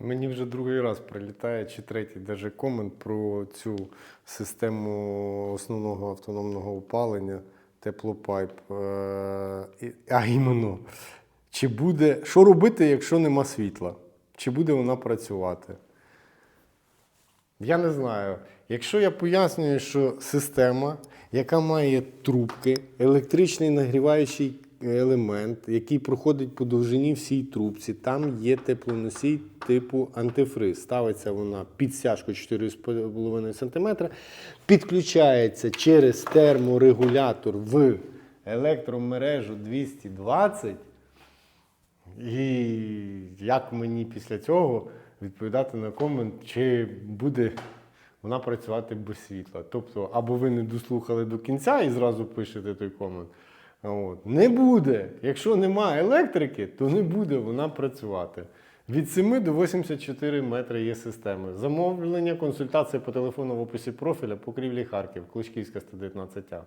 Мені вже другий раз прилітає, чи третій даже комент про цю систему основного автономного опалення, теплопайп. Е, А іменно, чи буде, що робити, якщо нема світла? Чи буде вона працювати? Я не знаю. Якщо я пояснюю, що система, яка має трубки, електричний нагріваючий елемент, який проходить по довжині всій трубці, там є теплоносій типу антифриз. Ставиться вона під стяжку 4,5 см, підключається через терморегулятор в електромережу 220. І як мені після цього відповідати на комент, чи буде вона працювати без світла? Тобто, або ви не дослухали до кінця і зразу пишете той комент. От. Не буде. Якщо немає електрики, то не буде вона працювати. Від 7 до 84 метри є системи. Замовлення, консультація по телефону в описі профіля, покрівлі Харків, Кличківська 119А.